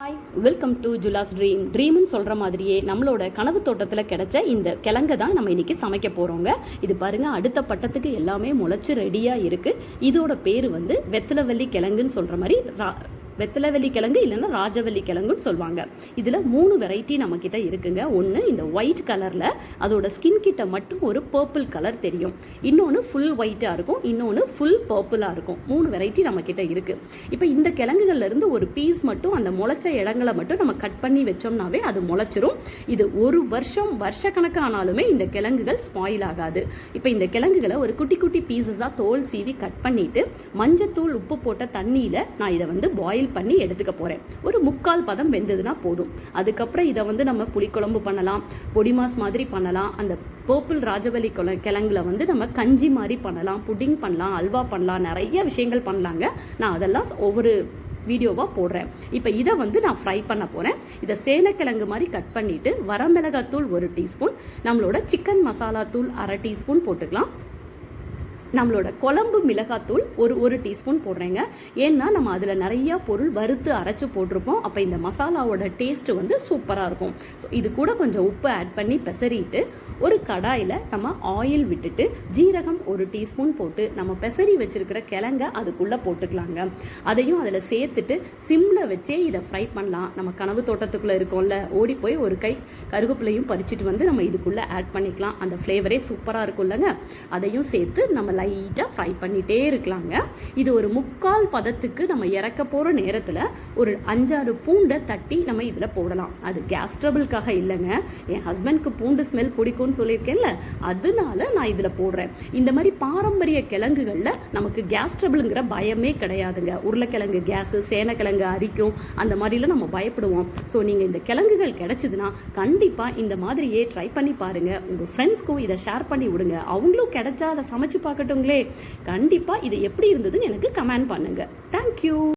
Hi welcome to Jula's dream ட்ரீம்னு சொல்கிற மாதிரியே நம்மளோட கனவு தோட்டத்தில் கிடைச்ச இந்த கிழங்க தான் நம்ம இன்னைக்கு சமைக்க போகிறோங்க இது பாருங்கள் அடுத்த பட்டத்துக்கு எல்லாமே முளைச்சி ரெடியாக இருக்குது இதோட பேர் வந்து வெத்தலவல்லி கிழங்குன்னு சொல்கிற மாதிரி ரா கிழங்கு இல்லைன்னா ராஜவல்லி கிழங்குன்னு சொல்லுவாங்க. இதில் மூணு வெரைட்டி நம்மக்கிட்ட இருக்குங்க. ஒன்று இந்த ஒயிட் கலரில் அதோட ஸ்கின் கிட்ட மட்டும் ஒரு பர்பிள் கலர் தெரியும். இன்னொன்று ஃபுல் ஒயிட்டாக இருக்கும். இன்னொன்று ஃபுல் பர்பிளாக இருக்கும். மூணு வெரைட்டி நம்மக்கிட்ட இருக்குது இப்போ இந்த கிழங்குகள்லேருந்து ஒரு பீஸ் மட்டும் அந்த முளைச்ச இடங்களை மட்டும் நம்ம கட் பண்ணி வச்சோம்னாவே அது முளைச்சிரும். இது ஒரு வருஷம் வருஷக்கணக்கானாலுமே இந்த கிழங்குகள் ஸ்பாயில் ஆகாது. இப்போ இந்த கிழங்குகளை ஒரு குட்டி குட்டி பீசஸாக தோல் சீவி கட் பண்ணிவிட்டு மஞ்சத்தூள் உப்பு போட்ட தண்ணியில் நான் இதை வந்து பாயில் பண்ணி எடுத்துக்க போகிறேன் ஒரு முக்கால் பதம் வெந்ததுன்னா போதும். அதுக்கப்புறம் இதை வந்து நம்ம புளிக்குழம்பு பண்ணலாம் பொடிமாஸ் மாதிரி பண்ணலாம் அந்த பர்பிள் ராஜவல்லி குல கிழங்குல வந்து நம்ம கஞ்சி மாதிரி பண்ணலாம் புட்டிங் பண்ணலாம் அல்வா பண்ணலாம் நிறைய விஷயங்கள் பண்ணலாங்க. நான் அதெல்லாம் ஒவ்வொரு வீடியோவாக போடுறேன். இப்போ இதை வந்து நான் ஃப்ரை பண்ண போகிறேன் இதை சேனக்கிழங்கு மாதிரி கட் பண்ணிவிட்டு வரமிளகாத்தூள் ஒரு டீஸ்பூன் நம்மளோட சிக்கன் மசாலா தூள் அரை டீஸ்பூன் போட்டுக்கலாம். நம்மளோட குழம்பு மிளகாத்தூள் ஒரு ஒரு டீஸ்பூன் போடுறேங்க. ஏன்னா நம்ம அதில் நிறையா பொருள் வறுத்து அரைச்சி போட்டிருப்போம். அப்போ இந்த மசாலாவோட டேஸ்ட் வந்து சூப்பராக இருக்கும். ஸோ இது கூட கொஞ்சம் உப்பு ஆட் பண்ணி பெசரிட்டு ஒரு கடாயில் நம்ம ஆயில் விட்டுட்டு ஜீரகம் ஒரு டீஸ்பூன் போட்டு நம்ம பெசரி வச்சுருக்கிற கிழங்க அதுக்குள்ளே போட்டுக்கலாங்க. அதையும் அதில் சேர்த்துட்டு சிம்மில் வச்சே இதை ஃப்ரை பண்ணலாம். நம்ம கனவு தோட்டத்துக்குள்ளே இருக்கோம்ல ஓடி போய் ஒரு கை கருவேப்பிலையும் பறிச்சுட்டு வந்து நம்ம இதுக்குள்ளே ஆட் பண்ணிக்கலாம். அந்த ஃப்ளேவரே சூப்பராக இருக்கும்லங்க. அதையும் சேர்த்து நம்ம லைட்டாக ஃப்ரை பண்ணிகிட்டே இருக்கலாங்க. இது ஒரு முக்கால் பதத்துக்கு நம்ம இறக்க போகிற நேரத்தில் ஒரு அஞ்சாறு பூண்டை தட்டி நம்ம இதில் போடலாம். அது கேஸ் ட்ரபிள்காக இல்லைங்க. என் ஹஸ்பண்ட்க்கு பூண்டு ஸ்மெல் பிடிக்கும்னு சொல்லியிருக்கேன்ல அதனால நான் இதில் போடுறேன். இந்த மாதிரி பாரம்பரிய கிழங்குகளில் நமக்கு கேஸ் ட்ரபிளுங்கிற பயமே கிடையாதுங்க. உருளைக்கிழங்கு கேஸு சேனக்கிழங்கு அரிக்கும் அந்த மாதிரிலாம் நம்ம பயப்படுவோம். ஸோ நீங்கள் இந்த கிழங்குகள் கிடச்சிதுன்னா கண்டிப்பாக இந்த மாதிரியே ட்ரை பண்ணி பாருங்கள் உங்கள் ஃப்ரெண்ட்ஸ்க்கும் இதை ஷேர் பண்ணி விடுங்க. அவங்களும் கிடைச்சா அதை சமைச்சு பார்க்கட்டுங்களே கண்டிப்பாக இது எப்படி இருந்ததுன்னு எனக்கு கமெண்ட் பண்ணுங்கள் தேங்க்யூ